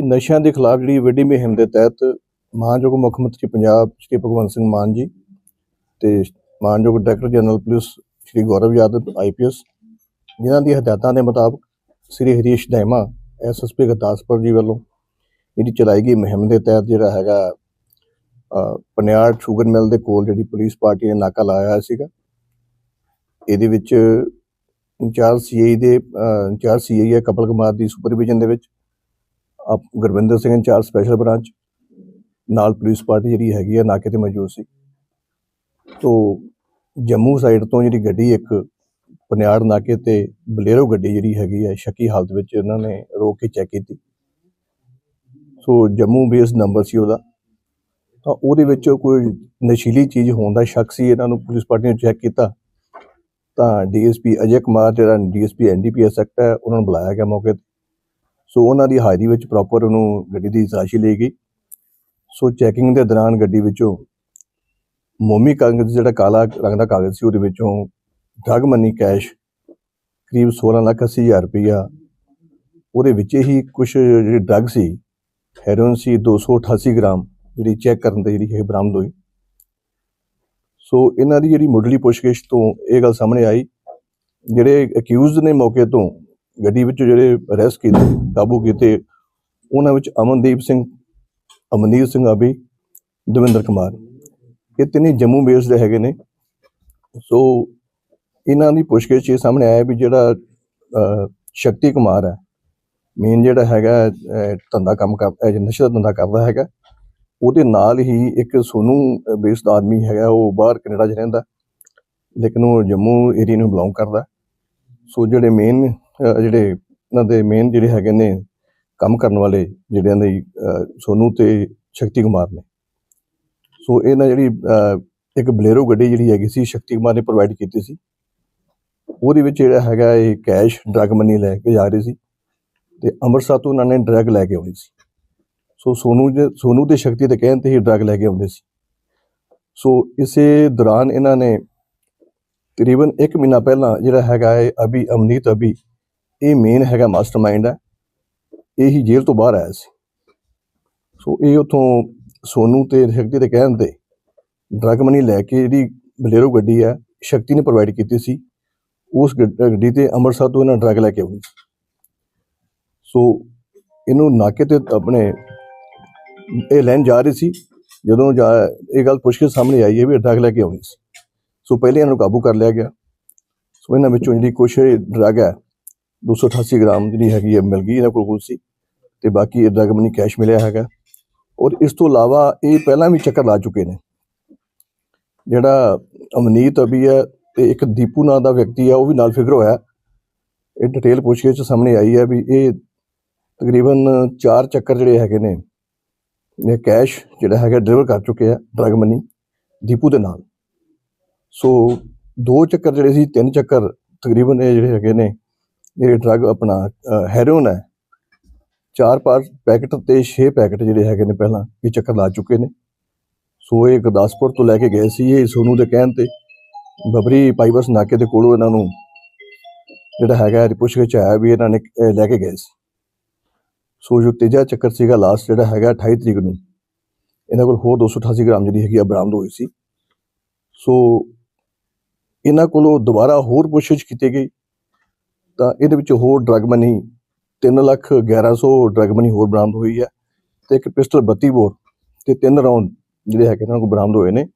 ਕਿ ਨਸ਼ਿਆਂ ਦੇ ਖਿਲਾਫ ਜਿਹੜੀ ਵੱਡੀ ਮੁਹਿੰਮ ਦੇ ਤਹਿਤ ਮਾਨਯੋਗ ਮੁੱਖ ਮੰਤਰੀ ਪੰਜਾਬ ਸ਼੍ਰੀ ਭਗਵੰਤ ਸਿੰਘ ਮਾਨ ਜੀ ਤੇ ਮਾਨਯੋਗ director general police Shri Gaurav Yadav IPS ਜਿਨ੍ਹਾਂ ਦੀ ਹਦਾਇਤਾਂ ਦੇ ਮੁਤਾਬਕ ਸ਼੍ਰੀ ਹਰੀਸ਼ ਦੈਮਾ ਐਸਐਸਪੀ ਗੁਰਦਾਸਪੁਰ ਜੀ ਵੱਲੋਂ ਜਿਹੜੀ ਚਲਾਈ ਗਈ ਮੁਹਿੰਮ ਦੇ ਤਹਿਤ ਜਿਹੜਾ ਹੈਗਾ ਅ, ਪਨਿਆੜ ਸ਼ੂਗਰ ਮਿਲ ਦੇ ਕੋਲ ਜਿਹੜੀ ਪੁਲਿਸ ਪਾਰਟੀ ਨੇ ਨਾਕਾ ਲਾਇਆ ਹੋਇਆ ਸੀਗਾ। ਇਹਦੇ ਵਿੱਚ ਇੰਚਾਰਜ ਸੀਆਈ ਦੇ ਅ, ਇੰਚਾਰਜ ਸੀਆਈ ਹੈ ਕਪਲ ਕੁਮਾਰ ਦੀ ਸੁਪਰਵਿਜ਼ਨ ਦੇ ਵਿੱਚ। ਆਪ Gurvinder Singh in charge special branch, ਨਾਲ ਪੁਲਿਸ ਪਾਰਟੀ ਜਿਹੜੀ ਹੈਗੀ ਆ, ਨਾਕੇ ਤੇ ਮੌਜੂਦ ਸੀ। ਤੋਂ ਜੰਮੂ ਸਾਈਡ ਤੋਂ ਜਿਹੜੀ ਗੱਡੀ ਇੱਕ ਪਨਿਆੜ ਨਾਕੇ ਤੇ ਬਲੇਰੋ ਗੱਡੀ ਜਿਹੜੀ ਹੈਗੀ ਹੈ ਸ਼ੱਕੀ ਹਾਲਤ ਵਿੱਚ ਇਹਨਾਂ ਨੇ ਰੋਕ ਕੇ ਚੈੱਕ ਕੀਤੀ। ਸੋ ਜੰਮੂ ਬੇਸ ਨੰਬਰ ਸੀ ਉਹਦਾ। ਤਾਂ ਉਹਦੇ ਵਿੱਚ ਕੋਈ ਨਸ਼ੀਲੀ ਚੀਜ਼ ਹੋਣ ਦਾ ਸ਼ੱਕ ਸੀ, ਇਹਨਾਂ ਨੂੰ ਪੁਲਿਸ ਪਾਰਟੀ ਨੇ ਚੈੱਕ ਕੀਤਾ। ਤਾਂ ਡੀਐਸਪੀ ਅਜੇ ਕੁਮਾਰ, ਜਿਹੜਾ ਡੀਐਸਪੀ ਐਨਡੀਪੀਐਸ ਐਕਟ ਹੈ, ਉਹਨਾਂ ਨੂੰ ਬੁਲਾਇਆ ਗਿਆ ਮੌਕੇ ਤੇ। ਸੋ ਉਹਨਾਂ ਦੀ ਹਾਜ਼ਰੀ ਵਿੱਚ ਪ੍ਰੋਪਰ ਉਹਨੂੰ ਗੱਡੀ ਦੀ ਤਲਾਸ਼ੀ ਲਈ ਗਈ। ਸੋ ਚੈਕਿੰਗ ਦੇ ਦੌਰਾਨ ਗੱਡੀ ਵਿੱਚੋਂ ਮੋਮੀ ਕਾਗਜ਼, ਜਿਹੜਾ ਕਾਲਾ ਰੰਗ ਦਾ ਕਾਗਜ਼ ਸੀ, ਉਹਦੇ ਵਿੱਚੋਂ ਡਰਗ ਮਨੀ ਕੈਸ਼ ਕਰੀਬ 16 ਲੱਖ 80 ਹਜ਼ਾਰ ਰੁਪਈਆ ਉਹਦੇ ਵਿੱਚ ਹੀ ਕੁਝ ਜਿਹੜੀ ਡਰਗ ਸੀ ਹੈਰੋਇਨ ਸੀ 288 ਗ੍ਰਾਮ ਜਿਹੜੀ ਚੈੱਕ ਕਰਨ ਤੇ ਜਿਹੜੀ ਇਹ ਬਰਾਮਦ ਹੋਈ। ਸੋ ਇਹਨਾਂ ਦੀ ਜਿਹੜੀ ਮੁੱਢਲੀ ਪੁੱਛਗਿੱਛ ਤੋਂ ਇਹ ਗੱਲ ਸਾਹਮਣੇ ਆਈ, ਜਿਹੜੇ ਅਕਿਊਜ਼ਡ ਨੇ ਮੌਕੇ ਤੋਂ ਗੱਡੀ ਵਿੱਚ ਜਿਹੜੇ ਅਰੈਸਟ ਕੀਤੇ ਕਾਬੂ ਕੀਤੇ ਉਹਨਾਂ ਵਿੱਚ ਅਮਨਦੀਪ ਸਿੰਘ ਅਮਨੀਤ ਸਿੰਘ ਆਬੀ ਦਵਿੰਦਰ ਕੁਮਾਰ। ਇਹ ਤਿੰਨੇ ਜੰਮੂ ਬੇਸ ਦੇ ਹੈਗੇ ਨੇ। ਸੋ ਇਹਨਾਂ ਦੀ ਪੁੱਛਗਿੱਛ ਇਹ ਸਾਹਮਣੇ ਆਇਆ ਵੀ ਜਿਹੜਾ ਸ਼ਕਤੀ ਕੁਮਾਰ ਹੈ ਮੇਨ ਜਿਹੜਾ ਹੈਗਾ ਧੰਦਾ ਕੰਮ ਕਰ ਅਹ, ਨਸ਼ੇ ਦਾ ਧੰਦਾ ਕਰਦਾ ਹੈਗਾ। ਉਹਦੇ ਨਾਲ ਹੀ ਇੱਕ ਸੋਨੂ ਬੇਸਡ ਆਦਮੀ ਹੈਗਾ ਉਹ ਬਾਹਰ ਕੈਨੇਡਾ 'ਚ ਰਹਿੰਦਾ ਲੇਕਿਨ ਉਹ ਜੰਮੂ ਏਰੀਆ ਨੂੰ ਬਿਲੋਂਗ ਕਰਦਾ। ਸੋ ਜਿਹੜੇ ਮੇਨ ਜਿਹੜੇ ਇਹਨਾਂ ਦੇ ਮੇਨ ਜਿਹੜੇ ਹੈਗੇ ਨੇ ਕੰਮ ਕਰਨ ਵਾਲੇ ਜਿਹੜਿਆਂ ਦੇ ਅਹ, ਸੋਨੂ ਤੇ ਸ਼ਕਤੀ ਕੁਮਾਰ ਨੇ। ਸੋ ਇਹਨਾਂ ਜਿਹੜੀ ਇੱਕ ਬਲੇਰੋ ਗੱਡੀ ਜਿਹੜੀ ਹੈਗੀ ਸੀ ਸ਼ਕਤੀ ਕੁਮਾਰ ਨੇ ਪ੍ਰੋਵਾਈਡ ਕੀਤੀ ਸੀ। ਉਹਦੇ ਵਿੱਚ ਜਿਹੜਾ ਹੈਗਾ ਇਹ ਕੈਸ਼ ਡਰਗ ਮਨੀ ਲੈ ਕੇ ਜਾ ਰਹੀ ਸੀ ਤੇ ਅੰਮ੍ਰਿਤਸਰ ਤੋਂ ਉਹਨਾਂ ਨੇ ਡਰਗ ਲੈ ਕੇ ਆਉਣੀ ਸੀ। ਸੋ ਸੋਨੂ ਦੇ ਸੋਨੂ ਤੇ ਸ਼ਕਤੀ ਦੇ ਕਹਿਣ ਤੇ ਹੀ ਡਰਗ ਲੈ ਕੇ ਆਉਂਦੇ ਸੀ। ਸੋ ਇਸੇ ਦੌਰਾਨ ਇਹਨਾਂ ਨੇ ਤਕਰੀਬਨ 1 ਮਹੀਨਾ ਪਹਿਲਾਂ ਜਿਹੜਾ ਹੈਗਾ ਹੈ ਅਭੀ ਅਮਨੀਤ ਅਭੀ ਇਹ ਮੇਨ ਹੈਗਾ ਮਾਸਟਰਮਾਈਂਡ ਹੈ। ਇਹ ਹੀ ਜੇਲ੍ਹ ਤੋਂ ਬਾਹਰ ਆਇਆ ਸੀ। ਸੋ ਇਹ ਉਥੋਂ ਸੋਨੂ ਤੇ ਸ਼ਕਤੀ ਦੇ ਕਹਿਣ ਤੇ ਡਰਗ ਮਨੀ ਲੈ ਕੇ ਜਿਹੜੀ ਬਲੇਰੋ ਗੱਡੀ ਹੈ, ਸ਼ਕਤੀ ਨੇ ਪ੍ਰੋਵਾਈਡ ਕੀਤੀ ਸੀ। ਉਸ ਗੱਡੀ ਤੇ ਅੰਮ੍ਰਿਤਸਰ ਤੋਂ ਇਹਨਾਂ ਡਰਗ ਲੈ ਕੇ ਆਉਣੀ ਸੀ। ਸੋ ਇਹਨੂੰ ਨਾਕੇ ਤੇ ਆਪਣੇ ਇਹ ਲੈਣ ਜਾ ਰਹੀ ਸੀ। ਜਦੋਂ ਜਾ ਇਹ ਗੱਲ ਪੁੱਛ ਕੇ ਸਾਹਮਣੇ ਆਈ ਹੈ ਵੀ ਡਰਗ ਲੈ ਕੇ ਆਉਣੀ ਸੀ। ਸੋ ਪਹਿਲੇ ਇਹਨਾਂ ਨੂੰ ਕਾਬੂ ਕਰ ਲਿਆ ਗਿਆ। ਸੋ ਇਹਨਾਂ ਵਿੱਚੋਂ ਜਿਹੜੀ ਕੁਛ ਡਰਗ ਹੈ 288 ਗ੍ਰਾਮ ਜਿਹੜੀ ਹੈਗੀ ਹੈ ਮਿਲ ਗਈ ਇਹਨਾਂ ਕੋਲ ਕੋਲ ਸੀ। ਤੇ ਬਾਕੀ ਇਹ ਡਰਗ ਮਨੀ ਕੈਸ਼ ਮਿਲਿਆ ਹੈਗਾ। ਔਰ ਇਸ ਤੋਂ ਇਲਾਵਾ ਇਹ ਪਹਿਲਾਂ ਵੀ ਚੱਕਰ ਲਾ ਚੁੱਕੇ ਨੇ। ਜਿਹੜਾ ਅਮਨੀਤ ਅਭੀ ਹੈ ਤੇ ਇੱਕ ਦੀਪੂ ਨਾਂ ਦਾ ਵਿਅਕਤੀ ਹੈ, ਉਹ ਵੀ ਨਾਲ ਫਿਗਰ ਹੋਇਆ। ਇਹ ਡਿਟੇਲ ਪੁੱਛਗਿੱਛ ਸਾਹਮਣੇ ਆਈ ਹੈ ਵੀ ਇਹ ਤਕਰੀਬਨ 4 ਚੱਕਰ ਜਿਹੜੇ ਹੈਗੇ ਨੇ, ਇਹ ਕੈਸ਼ ਜਿਹੜਾ ਹੈਗਾ ਡਿਲੀਵਰ ਕਰ ਚੁੱਕੇ ਆ, ਡਰਗ ਮਨੀ, ਦੀਪੂ ਦੇ ਨਾਲ। ਸੋ ਦੋ ਚੱਕਰ ਜਿਹੜੇ ਸੀ, ਤਿੰਨ ਚੱਕਰ ਤਕਰੀਬਨ ਇਹ ਜਿਹੜੇ ਹੈਗੇ ਨੇ ਇਹ ਡਰਗ ਆਪਣਾ ਹੈਰੋਨ ਹੈ, ਚਾਰ ਪਾਰ ਪੈਕਟ ਤੇ 6 ਪੈਕਟ ਜਿਹੜੇ ਹੈਗੇ ਨੇ ਪਹਿਲਾਂ ਇਹ ਚੱਕਰ ਲਾ ਚੁੱਕੇ ਨੇ। ਸੋ ਇਹ ਗੁਰਦਾਸਪੁਰ ਤੋਂ ਲੈ ਕੇ ਗਏ ਸੀ ਇਹ ਸੋਨੂ ਦੇ ਕਹਿਣ ਤੇ। ਬਬਰੀ ਪਾਈਬਸ ਨਾਕੇ ਦੇ ਕੋਲੋਂ ਇਹਨਾਂ ਨੂੰ ਜਿਹੜਾ ਹੈਗਾ ਇਹ ਪੁੱਛਗਿੱਛ ਆਇਆ ਵੀ ਇਹਨਾਂ ਨੇ ਲੈ ਕੇ ਗਏ ਸੀ। ਸੋ ਜੋ ਤੀਜਾ ਚੱਕਰ ਸੀਗਾ ਲਾਸਟ ਜਿਹੜਾ ਹੈਗਾ 28 ਤਰੀਕ ਨੂੰ। ਇਹਨਾਂ ਕੋਲ ਹੋਰ 288 ਗ੍ਰਾਮ ਜਿਹੜੀ ਹੈਗੀ ਆ ਬਰਾਮਦ ਹੋਈ ਸੀ। ਸੋ ਇਹਨਾਂ ਕੋਲੋਂ ਦੁਬਾਰਾ ਹੋਰ ਪੁੱਛਗਿੱਛ ਕੀਤੀ ਗਈ। ਤਾਂ ਇਹਦੇ ਵਿੱਚ ਹੋਰ drug money 3 lakh 1100 drug money ਹੋਰ ਬਰਾਮਦ ਹੋਈ ਹੈ ਤੇ ਇੱਕ ਪਿਸਟਲ 32 ਬੋਰ ਤੇ ਤਿੰਨ ਰਾਉਂਡ ਜਿਹੜੇ ਹੈਗੇ ਇਹਨਾਂ ਕੋਲ ਬਰਾਮਦ ਹੋਏ ਨੇ।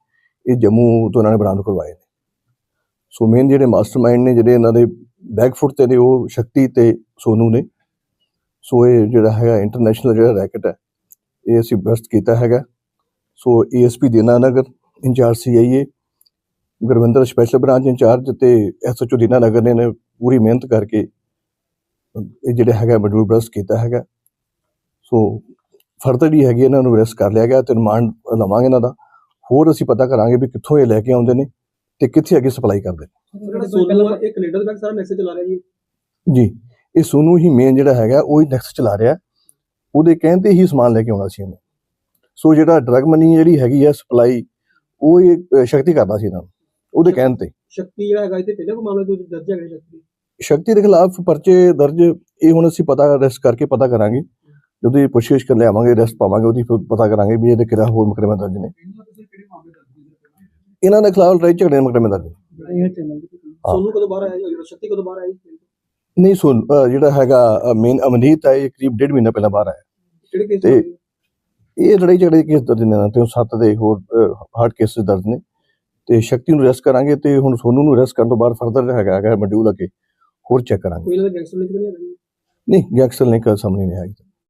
ਇਹ ਜੰਮੂ ਤੋਂ ਇਹਨਾਂ ਨੇ ਬਰਾਮਦ ਕਰਵਾਏ ਨੇ। ਸੋ ਮੇਨ ਜਿਹੜੇ ਮਾਸਟਰਮਾਈਂਡ ਨੇ, ਜਿਹੜੇ ਇਹਨਾਂ ਦੇ ਬੈਕਫੁੱਟ ਤੇ ਨੇ, ਉਹ ਸ਼ਕਤੀ ਤੇ ਸੋਨੂ ਨੇ। ਸੋ ਇਹ ਜਿਹੜਾ ਹੈਗਾ ਇੰਟਰਨੈਸ਼ਨਲ ਜਿਹੜਾ ਰੈਕਟ ਹੈ, ਇਹ ਅਸੀਂ ਬਸਟ ਕੀਤਾ ਹੈਗਾ। So ASP Dinanagar in charge CIA Gurvinder special branch in charge ਤੇ ਐਸਐਚਓ ਦੀਨਾਨਗਰ ਨੇ ਨੇ ਪੂਰੀ ਮਿਹਨਤ ਕਰਕੇ ਇਹ ਜਿਹੜਾ ਹੈਗਾ ਮਡੂਲ ਬਸਟ ਕੀਤਾ ਹੈਗਾ। ਸੋ ਫਰਦਰ ਜਿਹੜੀ ਹੈਗੀ ਇਹਨਾਂ ਨੂੰ ਅਰੈਸਟ ਕਰ ਲਿਆ ਗਿਆ ਤੇ ਰਿਮਾਂਡ ਲਵਾਂਗੇ ਇਹਨਾਂ ਦਾ। ਹੋਰ ਅਸੀਂ ਪਤਾ ਕਰਾਂਗੇ ਵੀ ਕਿੱਥੋਂ ਇਹ ਲੈ ਕੇ ਆਉਂਦੇ ਨੇ ਤੇ ਕਿੱਥੇ ਅੱਗੇ ਸਪਲਾਈ ਕਰਦੇ ਨੇ। ਜਿਹੜਾ ਸੋਨੂ ਆ ਇਹ ਕੈਨੇਡਾ ਦੇ ਬੈਕ ਸਾਰਾ ਮੈਸੇਜ ਚਲਾ ਰਿਹਾ ਜੀ। ਜੀ ਇਹ ਸੋਨੂ ਹੀ ਮੇਨ ਜਿਹੜਾ ਹੈਗਾ ਉਹ ਹੀ ਨੈਕਸਟ ਚਲਾ ਰਿਹਾ। ਉਹਦੇ ਕਹਿਣ ਤੇ ਹੀ ਸਮਾਨ ਲੈ ਕੇ ਆਉਣਾ ਸੀ ਇਹਨੇ। ਸੋ ਜਿਹੜਾ ਡਰਗ ਮਨੀ ਜਿਹੜੀ ਹੈਗੀ ਹੈ ਸਪਲਾਈ ਉਹ ਇਹ ਸ਼ਕਤੀ ਕਰਦਾ ਸੀ ਇਹਨਾਂ ਨੂੰ। ਉਹਦੇ ਕਹਿਣ ਤੇ। ਸ਼ਕਤੀ ਜਿਹੜਾ ਹੈਗਾ ਇੱਥੇ ਪਹਿਲਾਂ ਕੋ ਮਾਮਲਾ ਦੂਜੇ ਦਰਜ ਹੈਗਾ ਸ਼ਕਤੀ। ਸ਼ਕਤੀ ਦੇ ਖਿਲਾਫ ਪਰਚੇ ਦਰਜ ਇਹ ਹੁਣ ਅਸੀਂ ਪਤਾ ਰੈਸਟ ਕਰਕੇ ਪਤਾ ਕਰਾਂਗੇ। ਜਦੋਂ ਇਹ ਪੁੱਛਗਿੱਛ ਕਰ ਲਿਆਵਾਂਗੇ ਅਰੈਸਟ ਪਾਵਾਂਗੇ ਉਹਦੀ ਫਿਰ ਪਤਾ ਕਰਾਂਗੇ ਵੀ ਇਹਦੇ ਕਿਹੜਾ ਹੋਰ ਮੁਕੱਦਮਾ ਦਰਜ ਨੇ। ਇਹਨਾਂ ਦੇ ਖਿਲਾਫ ਲੜਾਈ ਝਗੜੇ ਦੇ ਮੁਕੱਦਮੇ ਦਰਜ ਨੇ। ਸੋਨੂੰ ਕਦੋਂ ਬਾਹਰ ਆਇਆ ਜੀ? ਸ਼ਕਤੀ ਕਦੋਂ ਬਾਹਰ ਆਇਆ ਜੀ? ਨਹੀਂ ਸੁਣ ਜਿਹੜਾ ਹੈਗਾ ਮੇਨ ਅਮਨੀਤ ਹੈ ਇਹ ਕਰੀਬ ਡੇਢ ਮਹੀਨਾ ਪਹਿਲਾਂ ਬਾਹਰ ਆਇਆ। ਕੇਸ ਤੇ- ਇਹ ਲੜਾਈ ਝਗੜੇ ਦੇ ਕੇਸ ਦਰਜ ਨੇ ਤੇ ਉਹ ਸੱਤ ਦੇ ਹੋਰ ਹਾਰਡ ਕੇਸਿਸ ਦਰਜ ਨੇ। ਤੇ ਸ਼ਕਤੀ ਨੂੰ ਅਰੈਸਟ ਕਰਾਂਗੇ ਤੇ ਹੁਣ ਸੋਨੂੰ ਨੂੰ ਅਰੈਸਟ ਕਰਨ ਤੋਂ ਬਾਅਦ ਫਰਦਰ ਹੈਗਾ ਹੈਗਾ ਮੋਡਿਊਲ ਅੱਗੇ ਹੋਰ ਚੈੱਕ ਕਰਾਂਗੇ। ਕੋਈ ਇਹਨਾਂ ਦਾ ਗੈਂਗਸਟਰ ਲਿੰਕ ਨਹੀਂ ਨਹੀਂ ਗੈਂਗਸਟਰ ਲਿੰਕ ਸਾਹਮਣੇ ਨਹੀਂ ਆਇਆ